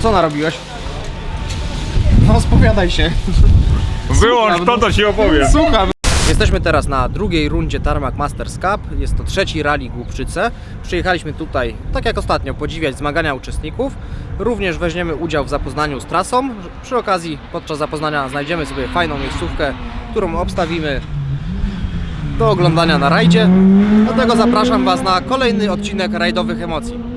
Co narobiłeś? No spowiadaj się. Wyłącz to, to ci opowiem. Słucham. Jesteśmy teraz na drugiej rundzie Tarmac Masters Cup. Jest to trzeci rally Głupczyce. Przyjechaliśmy tutaj, tak jak ostatnio, podziwiać zmagania uczestników. Również weźmiemy udział w zapoznaniu z trasą. Przy okazji, podczas zapoznania znajdziemy sobie fajną miejscówkę, którą obstawimy do oglądania na rajdzie. Dlatego zapraszam Was na kolejny odcinek rajdowych emocji.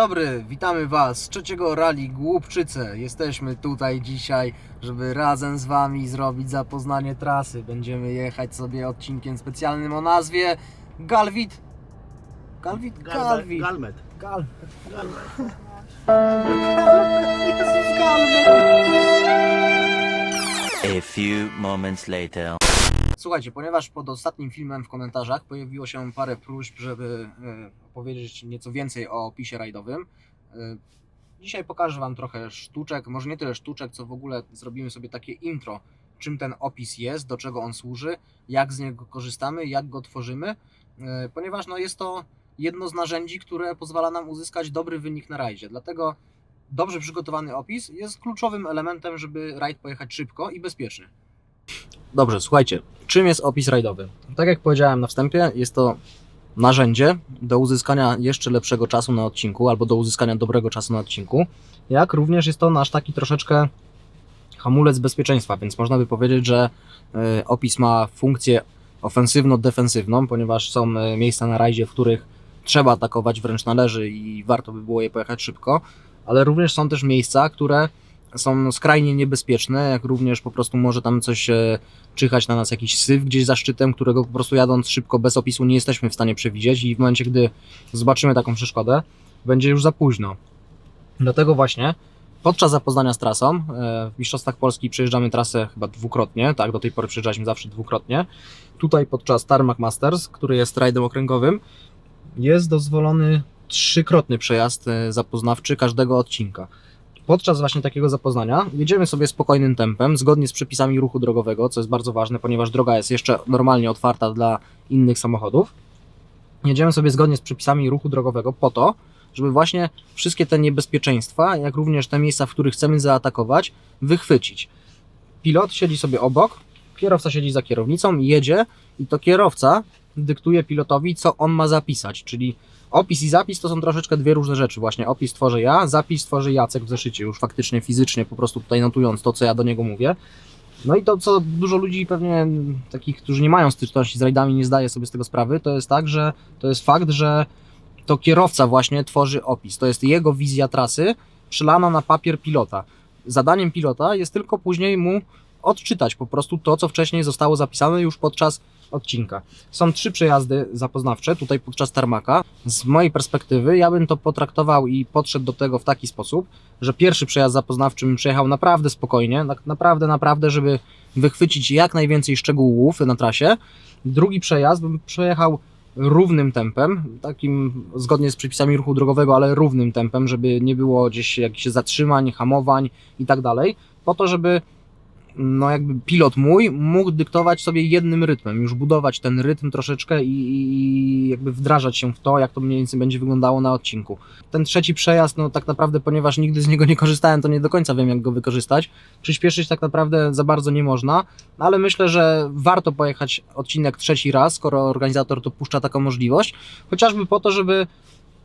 Dobry, witamy Was z trzeciego rally Głupczyce. Jesteśmy tutaj dzisiaj, żeby razem z Wami zrobić zapoznanie trasy. Będziemy jechać sobie odcinkiem specjalnym o nazwie Galwit. Galwit? Galwit. Galmet. Gal. Jezus, Galwit. A few moments later. Słuchajcie, ponieważ pod ostatnim filmem w komentarzach pojawiło się parę próśb, żeby e, opowiedzieć nieco więcej o opisie rajdowym, e, dzisiaj pokażę Wam trochę sztuczek, może nie tyle sztuczek, co w ogóle zrobimy sobie takie intro, czym ten opis jest, do czego on służy, jak z niego korzystamy, jak go tworzymy, e, ponieważ no, jest to jedno z narzędzi, które pozwala nam uzyskać dobry wynik na rajdzie. Dlatego dobrze przygotowany opis jest kluczowym elementem, żeby rajd pojechać szybko i bezpiecznie. Dobrze, słuchajcie, czym jest opis rajdowy? Tak jak powiedziałem na wstępie, jest to narzędzie do uzyskania jeszcze lepszego czasu na odcinku, albo do uzyskania dobrego czasu na odcinku, jak również jest to nasz taki troszeczkę hamulec bezpieczeństwa, więc można by powiedzieć, że y, opis ma funkcję ofensywno-defensywną, ponieważ są y, miejsca na rajdzie, w których trzeba atakować, wręcz należy i warto by było je pojechać szybko, ale również są też miejsca, które są skrajnie niebezpieczne, jak również po prostu może tam coś e, czyhać na nas jakiś syf gdzieś za szczytem, którego po prostu jadąc szybko bez opisu nie jesteśmy w stanie przewidzieć i w momencie, gdy zobaczymy taką przeszkodę, będzie już za późno. Dlatego właśnie podczas zapoznania z trasą, e, w Mistrzostwach Polski przejeżdżamy trasę chyba dwukrotnie, tak, do tej pory przejeżdżaliśmy zawsze dwukrotnie. Tutaj podczas Tarmac Masters, który jest rajdem okręgowym, jest dozwolony trzykrotny przejazd e, zapoznawczy każdego odcinka. Podczas właśnie takiego zapoznania jedziemy sobie spokojnym tempem, zgodnie z przepisami ruchu drogowego, co jest bardzo ważne, ponieważ droga jest jeszcze normalnie otwarta dla innych samochodów. Jedziemy sobie zgodnie z przepisami ruchu drogowego po to, żeby właśnie wszystkie te niebezpieczeństwa, jak również te miejsca, w których chcemy zaatakować, wychwycić. Pilot siedzi sobie obok, kierowca siedzi za kierownicą jedzie i to kierowca dyktuje pilotowi, co on ma zapisać, czyli Opis i zapis to są troszeczkę dwie różne rzeczy. Właśnie opis tworzę ja, zapis tworzy Jacek w zeszycie, już faktycznie fizycznie, po prostu tutaj notując to, co ja do niego mówię. No i to, co dużo ludzi pewnie takich, którzy nie mają styczności z rajdami, nie zdaje sobie z tego sprawy, to jest tak, że to jest fakt, że to kierowca właśnie tworzy opis. To jest jego wizja trasy przelana na papier pilota. Zadaniem pilota jest tylko później mu odczytać po prostu to, co wcześniej zostało zapisane już podczas odcinka. Są trzy przejazdy zapoznawcze tutaj podczas tarmaka. Z mojej perspektywy ja bym to potraktował i podszedł do tego w taki sposób, że pierwszy przejazd zapoznawczy bym przejechał naprawdę spokojnie, naprawdę, naprawdę, żeby wychwycić jak najwięcej szczegółów na trasie. Drugi przejazd bym przejechał równym tempem, takim zgodnie z przepisami ruchu drogowego, ale równym tempem, żeby nie było gdzieś jakichś zatrzymań, hamowań i tak dalej, po to, żeby no jakby pilot mój mógł dyktować sobie jednym rytmem, już budować ten rytm troszeczkę i, i jakby wdrażać się w to, jak to mniej więcej będzie wyglądało na odcinku. Ten trzeci przejazd, no tak naprawdę, ponieważ nigdy z niego nie korzystałem, to nie do końca wiem, jak go wykorzystać. Przyspieszyć tak naprawdę za bardzo nie można, no ale myślę, że warto pojechać odcinek trzeci raz, skoro organizator dopuszcza taką możliwość, chociażby po to, żeby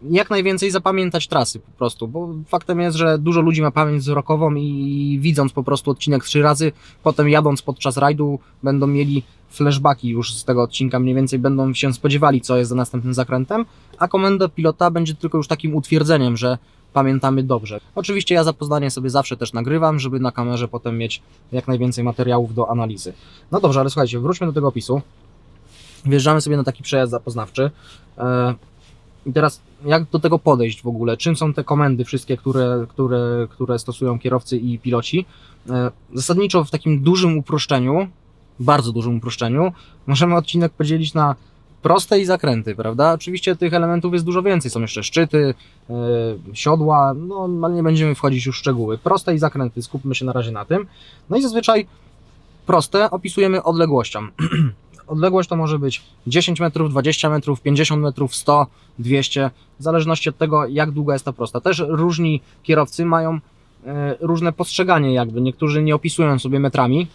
jak najwięcej zapamiętać trasy po prostu, bo faktem jest, że dużo ludzi ma pamięć wzrokową i widząc po prostu odcinek trzy razy, potem jadąc podczas rajdu będą mieli flashbacki już z tego odcinka, mniej więcej będą się spodziewali, co jest za następnym zakrętem, a komenda pilota będzie tylko już takim utwierdzeniem, że pamiętamy dobrze. Oczywiście ja zapoznanie sobie zawsze też nagrywam, żeby na kamerze potem mieć jak najwięcej materiałów do analizy. No dobrze, ale słuchajcie, wróćmy do tego opisu. Wjeżdżamy sobie na taki przejazd zapoznawczy. I teraz jak do tego podejść w ogóle? Czym są te komendy wszystkie, które, które, które stosują kierowcy i piloci? E, Zasadniczo w takim dużym uproszczeniu, bardzo dużym uproszczeniu, możemy odcinek podzielić na proste i zakręty, prawda? Oczywiście tych elementów jest dużo więcej. Są jeszcze szczyty, e, siodła, no ale nie będziemy wchodzić już w szczegóły. Proste i zakręty, skupmy się na razie na tym. No i zazwyczaj proste opisujemy odległością. Odległość to może być 10 metrów, 20 metrów, 50 metrów, 100, 200, w zależności od tego, jak długa jest ta prosta. Też różni kierowcy mają e, różne postrzeganie, jakby niektórzy nie opisują sobie metrami,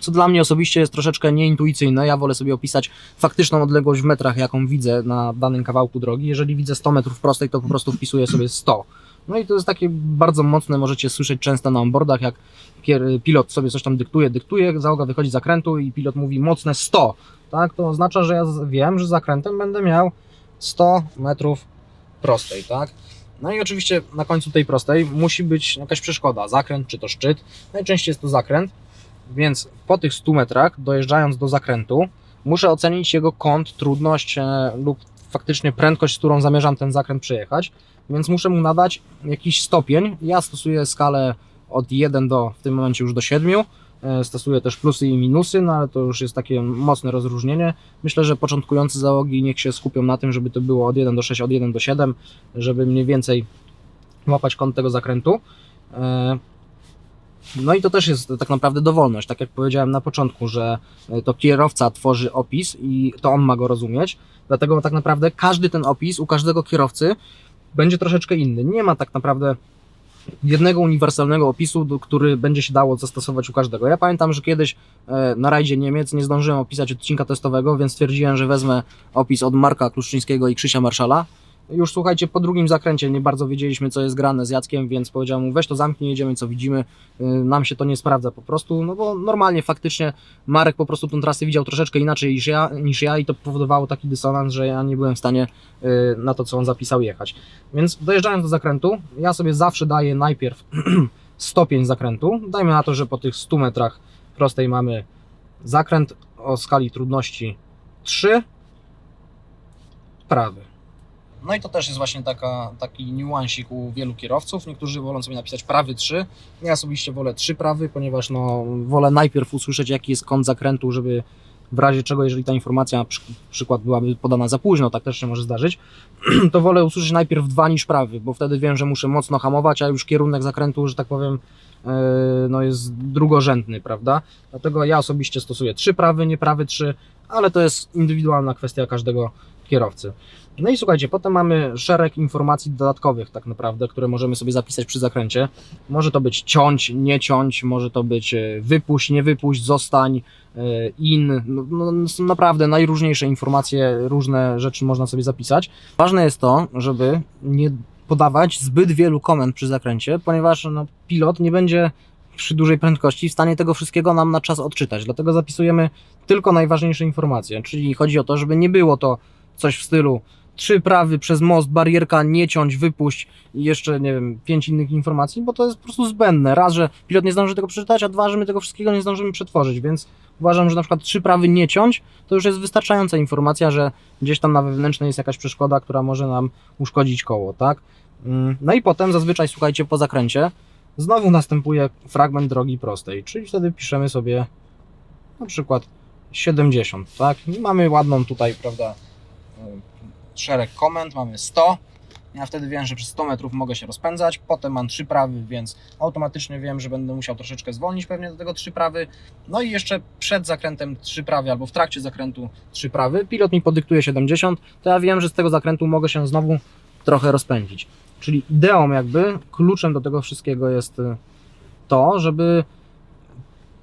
co dla mnie osobiście jest troszeczkę nieintuicyjne. Ja wolę sobie opisać faktyczną odległość w metrach, jaką widzę na danym kawałku drogi. Jeżeli widzę 100 metrów prostej, to po prostu wpisuję sobie 100. No i to jest takie bardzo mocne, możecie słyszeć często na onboardach, jak pilot sobie coś tam dyktuje, dyktuje, załoga wychodzi z zakrętu i pilot mówi mocne 100. Tak, to oznacza, że ja wiem, że zakrętem będę miał 100 metrów prostej, tak? No i oczywiście na końcu tej prostej musi być jakaś przeszkoda, zakręt czy to szczyt. Najczęściej jest to zakręt, więc po tych 100 metrach, dojeżdżając do zakrętu, muszę ocenić jego kąt, trudność e, lub faktycznie prędkość, z którą zamierzam ten zakręt przejechać, więc muszę mu nadać jakiś stopień. Ja stosuję skalę od 1 do w tym momencie już do 7. E, Stosuję też plusy i minusy, no ale to już jest takie mocne rozróżnienie. Myślę, że początkujący załogi niech się skupią na tym, żeby to było od 1 do 6, od 1 do 7, żeby mniej więcej łapać kąt tego zakrętu. No i to też jest tak naprawdę dowolność. Tak jak powiedziałem na początku, że e, to kierowca tworzy opis i to on ma go rozumieć. Dlatego tak naprawdę każdy ten opis u każdego kierowcy będzie troszeczkę inny. Nie ma tak naprawdę jednego uniwersalnego opisu, który będzie się dało zastosować u każdego. Ja pamiętam, że kiedyś e, na rajdzie Niemiec nie zdążyłem opisać odcinka testowego, więc stwierdziłem, że wezmę opis od Marka Kluszczyńskiego i Krzysia Marszala. Już słuchajcie, po drugim zakręcie nie bardzo wiedzieliśmy, co jest grane z Jackiem, więc powiedziałem mu, weź to zamknij, jedziemy, co widzimy. Y, Nam się to nie sprawdza po prostu, no bo normalnie faktycznie Marek po prostu tą trasę widział troszeczkę inaczej niż ja, niż ja i to powodowało taki dysonans, że ja nie byłem w stanie y, na to, co on zapisał, jechać. Więc dojeżdżając do zakrętu, ja sobie zawsze daję najpierw stopień zakrętu. Dajmy na to, że po tych 100 metrach prostej mamy zakręt o skali trudności 3, prawy. No i to też jest właśnie taka, taki niuansik u wielu kierowców. Niektórzy wolą sobie napisać prawy 3. Ja osobiście wolę 3 prawy, ponieważ no, wolę najpierw usłyszeć, jaki jest kąt zakrętu, żeby w razie czego, jeżeli ta informacja na przy- przykład byłaby podana za późno, tak też się może zdarzyć, to wolę usłyszeć najpierw dwa niż prawy, bo wtedy wiem, że muszę mocno hamować, a już kierunek zakrętu, że tak powiem, yy, no jest drugorzędny, prawda? Dlatego ja osobiście stosuję trzy prawy, nie prawy trzy, ale to jest indywidualna kwestia każdego kierowcy. No i słuchajcie, potem mamy szereg informacji dodatkowych tak naprawdę, które możemy sobie zapisać przy zakręcie. Może to być ciąć, nie ciąć, może to być e, wypuść, nie wypuść, zostań, e, in. No, no, są naprawdę najróżniejsze informacje, różne rzeczy można sobie zapisać. Ważne jest to, żeby nie podawać zbyt wielu komend przy zakręcie, ponieważ no, pilot nie będzie przy dużej prędkości w stanie tego wszystkiego nam na czas odczytać. Dlatego zapisujemy tylko najważniejsze informacje. Czyli chodzi o to, żeby nie było to coś w stylu trzy prawy przez most, barierka, nie ciąć, wypuść i jeszcze, nie wiem, pięć innych informacji, bo to jest po prostu zbędne. Raz, że pilot nie zdąży tego przeczytać, a dwa, że my tego wszystkiego nie zdążymy przetworzyć, więc uważam, że na przykład trzy prawy nie ciąć, to już jest wystarczająca informacja, że gdzieś tam na wewnętrznej jest jakaś przeszkoda, która może nam uszkodzić koło, tak? Mm, No i potem zazwyczaj, słuchajcie, po zakręcie znowu następuje fragment drogi prostej, czyli wtedy piszemy sobie na przykład 70, tak? I mamy ładną tutaj, prawda, szereg komend, mamy 100. Ja wtedy wiem, że przez 100 metrów mogę się rozpędzać. Potem mam 3 prawy, więc automatycznie wiem, że będę musiał troszeczkę zwolnić pewnie do tego 3 prawy. No i jeszcze przed zakrętem 3 prawy albo w trakcie zakrętu 3 prawy. Pilot mi podyktuje 70, to ja wiem, że z tego zakrętu mogę się znowu trochę rozpędzić. Czyli ideą jakby, kluczem do tego wszystkiego jest y, to, żeby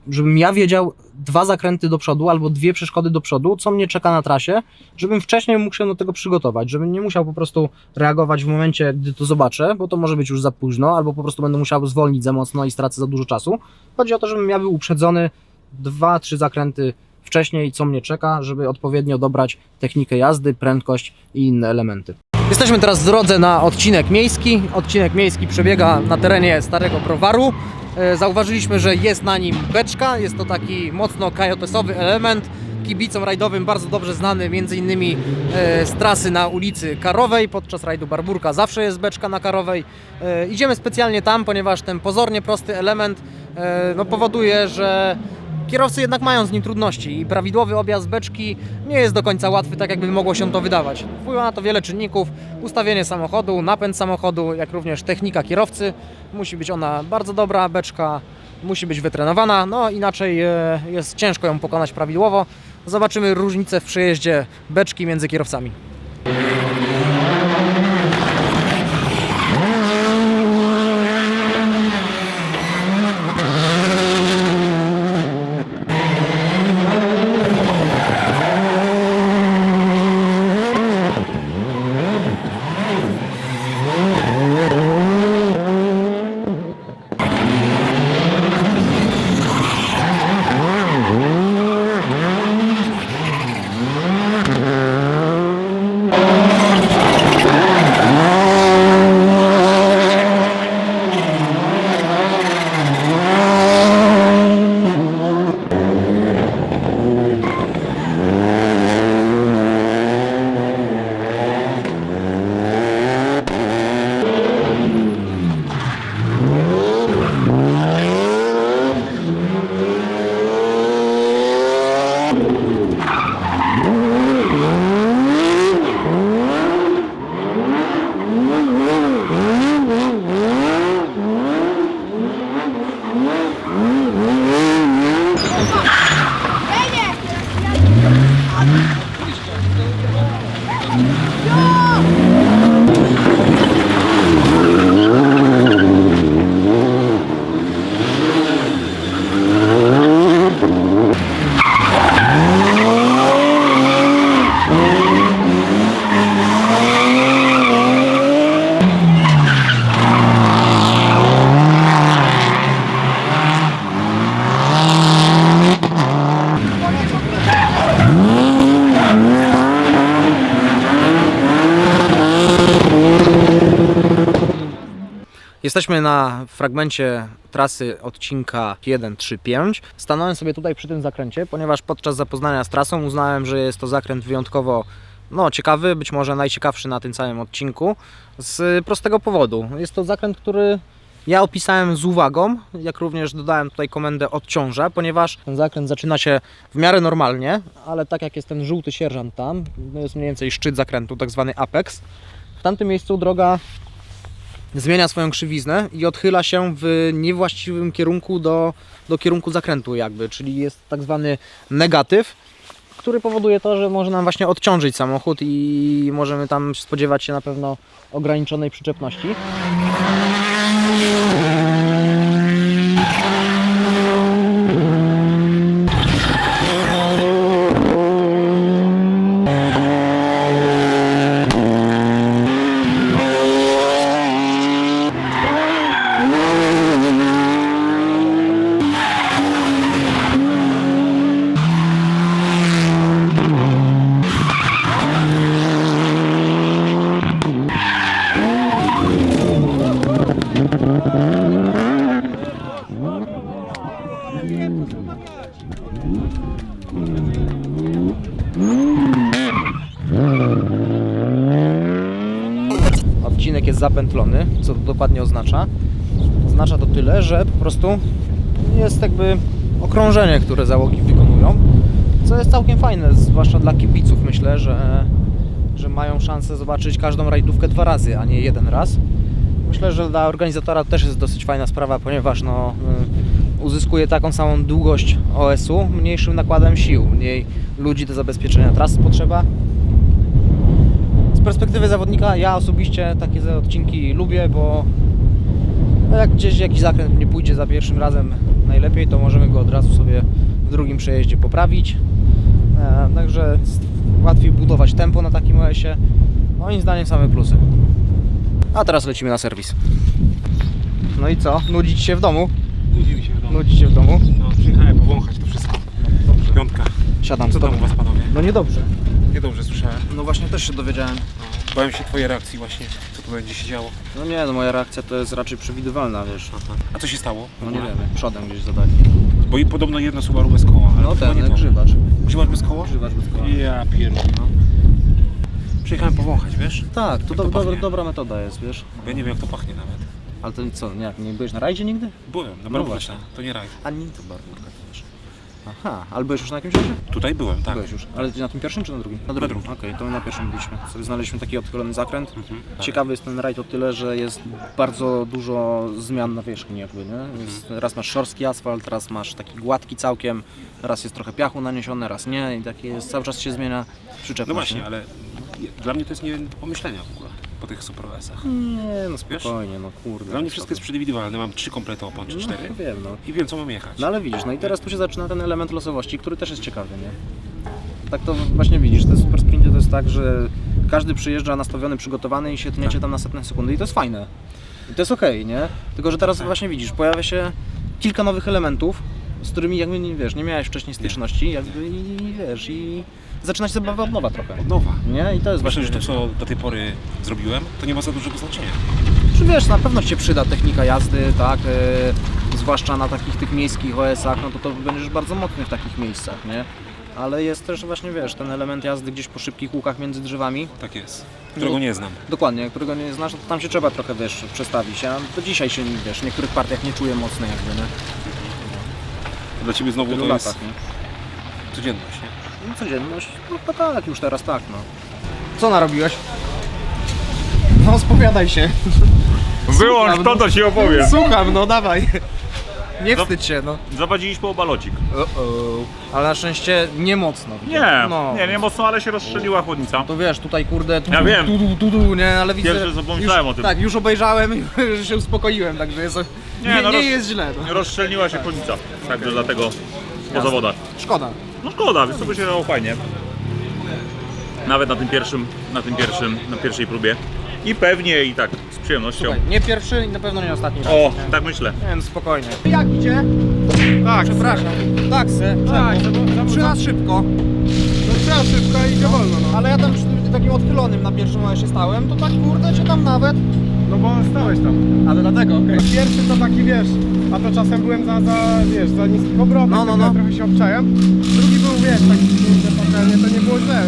żebym ja wiedział dwa zakręty do przodu albo dwie przeszkody do przodu, co mnie czeka na trasie, żebym wcześniej mógł się do tego przygotować, żebym nie musiał po prostu reagować w momencie, gdy to zobaczę, bo to może być już za późno, albo po prostu będę musiał zwolnić za mocno i stracę za dużo czasu. Chodzi o to, żebym ja był uprzedzony dwa, trzy zakręty wcześniej, co mnie czeka, żeby odpowiednio dobrać technikę jazdy, prędkość i inne elementy. Jesteśmy teraz w drodze na odcinek miejski. Odcinek miejski przebiega na terenie Starego Browaru. E, Zauważyliśmy, że jest na nim beczka. Jest to taki mocno kajotesowy element. kibicom rajdowym bardzo dobrze znany m.in. e, z trasy na ulicy Karowej. Podczas rajdu Barburka zawsze jest beczka na Karowej. E, Idziemy specjalnie tam, ponieważ ten pozornie prosty element no, powoduje, że kierowcy jednak mają z nim trudności i prawidłowy objazd beczki nie jest do końca łatwy, tak jakby mogło się to wydawać. Wpływa na to wiele czynników, ustawienie samochodu, napęd samochodu, jak również technika kierowcy. Musi być ona bardzo dobra, beczka musi być wytrenowana, no inaczej e, jest ciężko ją pokonać prawidłowo. Zobaczymy różnicę w przejeździe beczki między kierowcami. Jesteśmy na fragmencie trasy odcinka 135. Stanąłem sobie tutaj przy tym zakręcie, ponieważ podczas zapoznania z trasą uznałem, że jest to zakręt wyjątkowo no, ciekawy, być może najciekawszy na tym całym odcinku. Z prostego powodu. Jest to zakręt, który ja opisałem z uwagą, jak również dodałem tutaj komendę odciąża, ponieważ ten zakręt zaczyna się w miarę normalnie, ale tak jak jest ten żółty sierżant tam, to jest mniej więcej szczyt zakrętu, tak zwany apex. W tamtym miejscu droga zmienia swoją krzywiznę i odchyla się w niewłaściwym kierunku do, do kierunku zakrętu jakby, czyli jest tak zwany negatyw, który powoduje to, że może nam właśnie odciążyć samochód i możemy tam spodziewać się na pewno ograniczonej przyczepności. Odcinek jest zapętlony, co to dokładnie oznacza? Oznacza to tyle, że po prostu jest jakby okrążenie, które załogi wykonują, co jest całkiem fajne, zwłaszcza dla kibiców. Myślę, że, że mają szansę zobaczyć każdą rajdówkę dwa razy, a nie jeden raz. Myślę, że dla organizatora też jest dosyć fajna sprawa, ponieważ no, y, uzyskuje taką samą długość OS-u mniejszym nakładem sił, mniej ludzi do zabezpieczenia trasy potrzeba. Z perspektywy zawodnika ja osobiście takie odcinki lubię, bo no jak gdzieś jakiś zakręt nie pójdzie za pierwszym razem najlepiej, to możemy go od razu sobie w drugim przejeździe poprawić. E, także łatwiej budować tempo na takim OS-ie. Moim zdaniem same plusy. A teraz lecimy na serwis. No i co? Nudzić się w domu? Się w domu. Nudzić się w domu? No, przyjechałem powąchać to wszystko. Piątka. Siadam Co tam u was panowie? No niedobrze. Niedobrze słyszałem. No właśnie też się dowiedziałem. Bałem się twojej reakcji właśnie, co tu będzie się działo. No nie, no moja reakcja to jest raczej przewidywalna, wiesz. A co się stało? No nie wiem, przodem gdzieś zadali. Bo i podobno jedno Subaru bez koła, ale No chyba nie ten, to. grzywacz. Grzywacz bez koła? Grzywacz bez koła. Ja pierdolę. No. Przyjechałem powąchać, wiesz? Tak, to to do, dobra, pachnie? dobra metoda jest, wiesz. Bo ja nie wiem jak to pachnie nawet. Ale to co, nie, nie byłeś na rajdzie nigdy? Byłem, na No właśnie. to nie raj. A nie, to barwórka to wiesz. Aha, ale byłeś już na jakimś rajdzie? Tutaj byłem, tak. Byłeś już. Ale na tym pierwszym czy na drugim? Na drugim. drugim. Okej, to my na pierwszym byliśmy. Sobie znaleźliśmy taki odchylony zakręt. Mhm. Ciekawy jest ten rajd o tyle, że jest bardzo dużo zmian na wierzchni jakby, nie? Jest, raz masz szorstki asfalt, raz masz taki gładki całkiem, raz jest trochę piachu naniesione, raz nie i takie jest, cały czas się zmienia przyczepność. No właśnie, nie? ale dla mnie to jest nie do pomyślenia w ogóle po tych Super OS-ach. Nie, no spokojnie, no kurde. Dla mnie wszystko jest przewidywalne, mam trzy komplety opon, czy No, cztery no wiem, no. i wiem co mam jechać. No ale widzisz, no i teraz tu się zaczyna ten element losowości, który też jest ciekawy, nie? Tak to właśnie widzisz, te super sprinty to jest tak, że każdy przyjeżdża nastawiony, przygotowany i się tniecie Tak. tam na setne sekundy i to jest fajne. I to jest okej, nie? Tylko, że teraz Tak. właśnie widzisz, pojawia się kilka nowych elementów, z którymi jakby, nie wiesz, nie miałeś wcześniej styczności jakby i wiesz, i zaczyna się zabawa od nowa trochę. Od nowa. Nie? I to jest Myślę, właśnie, że to co do tej pory zrobiłem, to nie ma za dużego znaczenia. Czy wiesz, na pewno Ci się przyda technika jazdy, tak? e, zwłaszcza na takich tych miejskich OS-ach, no to to będziesz bardzo mocny w takich miejscach, nie? Ale jest też właśnie, wiesz, ten element jazdy gdzieś po szybkich łukach między drzewami. Tak jest. Którego No. nie znam. Dokładnie, którego nie znasz, no to tam się trzeba trochę, wiesz, przestawić. Ja do dzisiaj się, wiesz, w niektórych partiach nie czuję mocno jakby, nie? Dla Ciebie znowu to jest latach, nie? codzienność, nie? No codzienność, no to tak, już teraz tak, no. Co narobiłeś? No, spowiadaj się. Wyłącz to, to ci opowiem. Słucham, no dawaj. Nie wstydź się, no. Zawadziliśmy o balocik. Ale na szczęście nie mocno. Nie, no. nie, nie mocno, ale się rozstrzeliła chłodnica. To wiesz, tutaj kurde, tu, Ja wiem. tu, tu, tu, tu, nie, ale widzę... Pierwszy co pomyślałem już, o tym. Tak, już obejrzałem i że się uspokoiłem, także jest, nie, nie, no roz- jest źle. No. Rozstrzeliła się chłodnica. Także dlatego po zawodach. Szkoda. No szkoda, więc to by się dało fajnie. Nawet na tym pierwszym, na tym pierwszym, na pierwszej próbie. I pewnie i tak z przyjemnością. Słuchaj, nie pierwszy i na pewno nie ostatni raz. O, nie? tak myślę. Nie, no spokojnie. Jak idzie? Tak. Przepraszam. Taksy. Tak, Przy nas szybko. no trzeba szybko i idzie wolno, no. Ale ja tam przy tym takim odchylonym na pierwszym się stałem, to tak kurde cię tam nawet. No bo stałeś tam. Ale dlatego, okej. Pierwszy to taki, wiesz, a to czasem byłem za, za wiesz, za niskich obrotach, No, no, no, no. trochę się obczałem. Drugi był, wiesz, taki kurde patelnie, to nie było źle.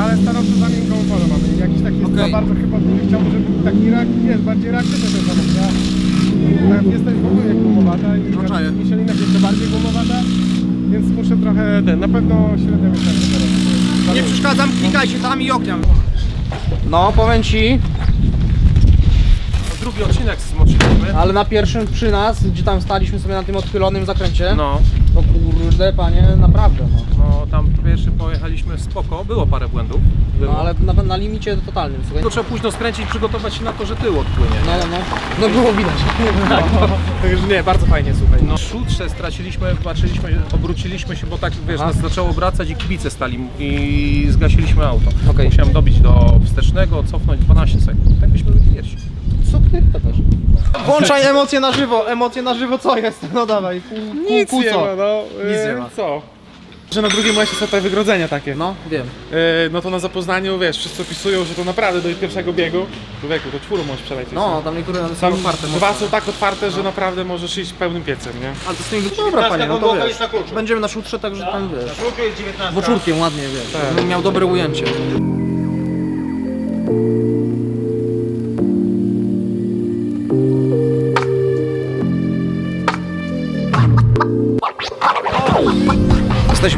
Ale stanowczo za miękką oponą mamy. Jakiś taki Okej. za bardzo chyba bym chciałbym, żeby był taki, reak- wiesz, bardziej reaktywny ten samochód. Ja, tak, jesteś w ogóle gumowata i No, czaję. Michelina jeszcze bardziej gumowata, więc muszę trochę ten, na pewno średnio mieszanie teraz. Nie przeszkadzam, klikajcie tam i ogniam. No, powiem ci, Drugi odcinek zmoczyliśmy. ale na pierwszym przy nas, gdzie tam staliśmy sobie na tym odchylonym zakręcie, No, to kurde panie, naprawdę no. no tam pierwszy pojechaliśmy spoko, było parę błędów. Było. No ale na, na limicie totalnym, słuchaj. Tylko trzeba późno skręcić i przygotować się na to, że tył odpłynie. No, no, no. No było widać. Także nie, bardzo fajnie, słuchaj. No szutrze straciliśmy, patrzyliśmy, obróciliśmy się, bo tak wiesz, Aha. nas zaczęło obracać i kibice stali i zgasiliśmy auto. Okej. Musiałem dobić do wstecznego, cofnąć 12 sekund. Tak byśmy byli pierwsi. Włączaj emocje na żywo, emocje na żywo co jest? No dawaj, pół, Nic pół, pół nie co? ma, no. Nic e, nie ma. Co? Że na drugim macie są te wygrodzenia takie. No, wiem. E, no to na zapoznaniu, wiesz, wszyscy opisują, że to naprawdę do pierwszego biegu. Człowieku, to czwórą możesz przelecieć. No, tam niektóre są Tam otwarte. dwa mocno. są tak otwarte, że naprawdę możesz iść pełnym piecem, nie? Ale to z tymi Dobra panie, no to wiesz. Będziemy na szutrze, także tam wiesz. Boczurkiem ładnie, wiesz. Żebym miał dobre ujęcie.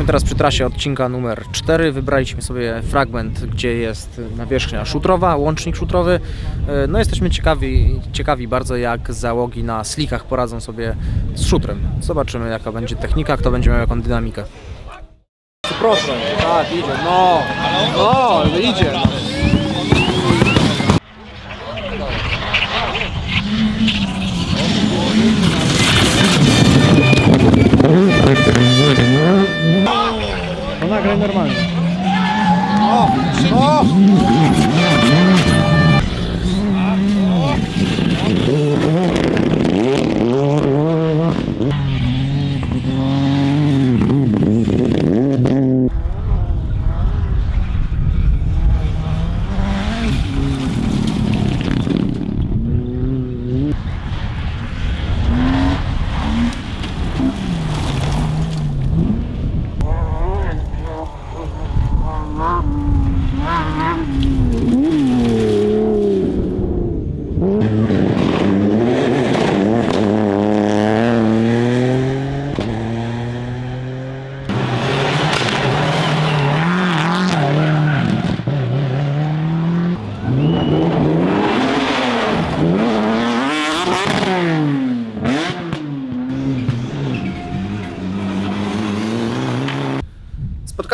Jesteśmy teraz przy trasie odcinka numer 4. Wybraliśmy sobie fragment, gdzie jest nawierzchnia szutrowa, łącznik szutrowy. E, No jesteśmy ciekawi, ciekawi bardzo jak załogi na slikach poradzą sobie z szutrem. Zobaczymy jaka będzie technika, kto będzie miał jaką dynamikę. Proszę, tak idzie, no, no idzie. No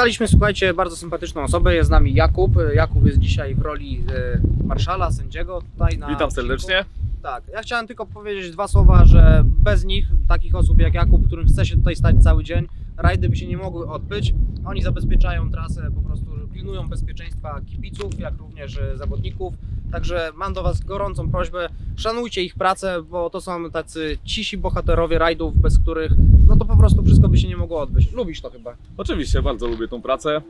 Spotkaliśmy, słuchajcie, bardzo sympatyczną osobę. Jest z nami Jakub. Jakub jest dzisiaj w roli e, marszala, sędziego tutaj na Witam serdecznie. Tak, ja chciałem tylko powiedzieć dwa słowa, że bez nich, takich osób jak Jakub, którym chce się tutaj stać cały dzień, rajdy by się nie mogły odbyć. Oni zabezpieczają trasę, po prostu pilnują bezpieczeństwa kibiców, jak również e, zawodników. Także mam do Was gorącą prośbę, szanujcie ich pracę, bo to są tacy cisi bohaterowie rajdów, bez których no to po prostu wszystko by się nie mogło odbyć. Lubisz to chyba. Oczywiście bardzo lubię tą pracę.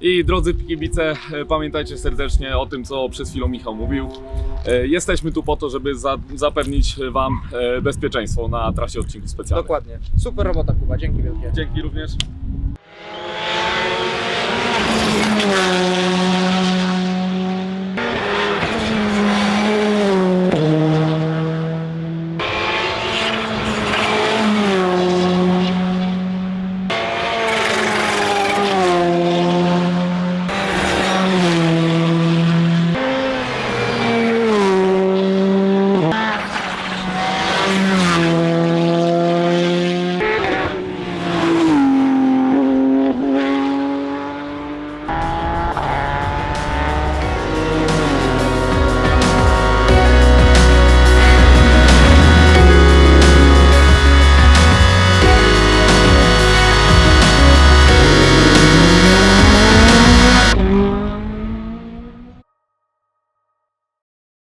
I drodzy kibice, e, pamiętajcie serdecznie o tym, co przed chwilą Michał mówił. E, Jesteśmy tu po to, żeby za, zapewnić Wam e, bezpieczeństwo na trasie odcinków specjalnych. Dokładnie. Super robota Kuba, dzięki wielkie. Dzięki również.